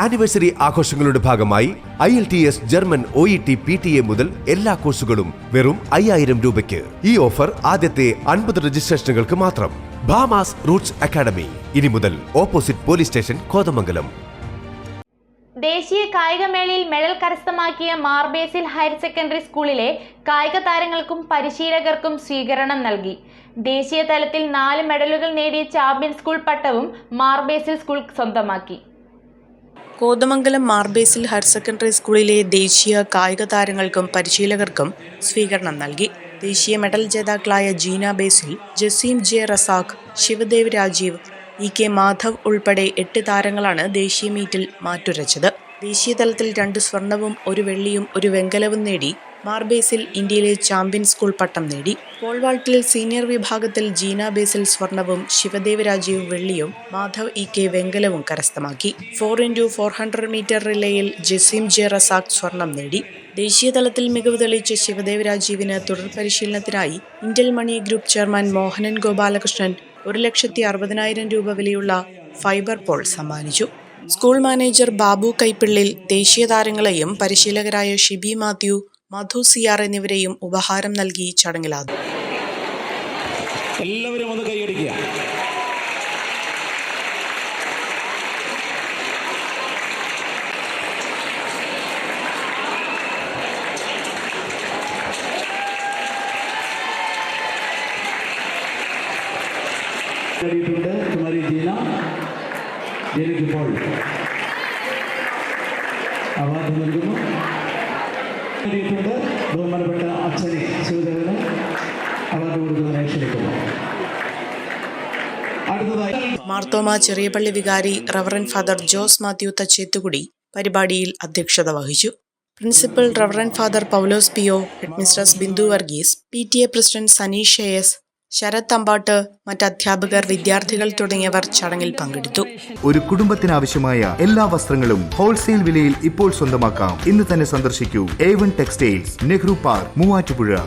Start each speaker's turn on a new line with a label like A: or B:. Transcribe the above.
A: Anniversary ആഘോഷങ്ങളുടെ ഭാഗമായി I L T S German O E T P T A മുതൽ എല്ലാ കോഴ്സുകളും വെറും അയ്യായിരം രൂപയ്ക്ക്. ഈ ഓഫർ ആദ്യത്തെ അൻപത് രജിസ്ട്രേഷനുകൾക്ക് മാത്രം. Bhama's roots academy. ഇനി മുതൽ ഓപ്പോസിറ്റ് പോലീസ് സ്റ്റേഷൻ കോതമംഗലം.
B: ദേശീയ കായികമേളയിൽ മെഡൽ കരസ്ഥമാക്കിയ മാർബേസിൽ ഹയർ സെക്കൻഡറി സ്കൂളിലെ കായിക താരങ്ങൾക്കും പരിശീലകർക്കും സ്വീകരണം നൽകി. ദേശീയ തലത്തിൽ നാല് മെഡലുകൾ നേടിയ ചാമ്പ്യൻ സ്കൂൾ പട്ടവും മാർബേസിൽ സ്കൂൾ സ്വന്തമാക്കി.
C: കോതമംഗലം മാർബേസിൽ ഹയർ സെക്കൻഡറി സ്കൂളിലെ ദേശീയ കായിക താരങ്ങൾക്കും പരിശീലകർക്കും സ്വീകരണം നൽകി. ദേശീയ മെഡൽ ജേതാക്കളായ Jeena Basil Jaseem J Razak Shivadev Rajeev E K Madhav ഉൾപ്പെടെ എട്ട് താരങ്ങളാണ് ദേശീയ മീറ്റിൽ മാറ്റുരച്ചത്. ദേശീയ തലത്തിൽ രണ്ട് സ്വർണവും ഒരു വെള്ളിയും ഒരു വെങ്കലവും നേടി മാർബേസിൽ ഇന്ത്യയിലെ ചാമ്പ്യൻ സ്കൂൾ പട്ടം നേടി. പോൾവാൾട്ടിൽ സീനിയർ വിഭാഗത്തിൽ ജീന ബേസിൽ സ്വർണവും ശിവദേവ് രാജീവ് വെള്ളിയും മാധവ് ഇ കെ വെങ്കലവും കരസ്ഥമാക്കി. Four into four hundred metre റിലേയിൽ Jaseem J Razak സ്വർണം നേടി. ദേശീയ തലത്തിൽ മികവ് തെളിയിച്ച ശിവദേവ് രാജീവിന് തുടർ പരിശീലനത്തിനായി Indian money group chairman Mohanan Gopalakrishnan ഒരു ലക്ഷത്തി അറുപതിനായിരം രൂപ വിലയുള്ള ഫൈബർ പോൾ സമ്മാനിച്ചു. സ്കൂൾ മാനേജർ ബാബു കൈപ്പിള്ളിൽ ദേശീയ താരങ്ങളെയും പരിശീലകരായ ഷിബി മാത്യു മധു സി ആർ എന്നിവരെയും ഉപഹാരം നൽകി ചടങ്ങിലാകും
D: എല്ലാവരും ഒന്ന് കൈയടിക്കുക. കുമാരി ജീന ജീനയ്ക്കിപ്പോൾ അവാർഡ് നൽകുന്നു. നേടിയിട്ടുണ്ട് ബഹുമാനപ്പെട്ട അച്ഛനെ ശിവദേവന് അവാർഡ് കൊടുക്കുന്ന ക്ഷണിക്കുന്നു. അടുത്തതായി
C: മാർത്തോമ ചെറിയപള്ളി വികാരി റവറൻ ഫാദർ ജോസ് മാത്യു തച്ചേത്തുകുടി പരിപാടിയിൽ അധ്യക്ഷത വഹിച്ചു. Principal reverend father Paulose Pio headmistress Bindu Varghese P T A president Saneesh S Sarath Thampattu മറ്റ് അധ്യാപകർ വിദ്യാർത്ഥികൾ തുടങ്ങിയവർ ചടങ്ങിൽ പങ്കെടുത്തു.
E: ഒരു കുടുംബത്തിനാവശ്യമായ എല്ലാ വസ്ത്രങ്ങളും ഹോൾസെയിൽ വിലയിൽ ഇപ്പോൾ സ്വന്തമാക്കാം. ഇന്ന് തന്നെ സന്ദർശിക്കൂ. A one textiles Nehru park Muvattupuzha.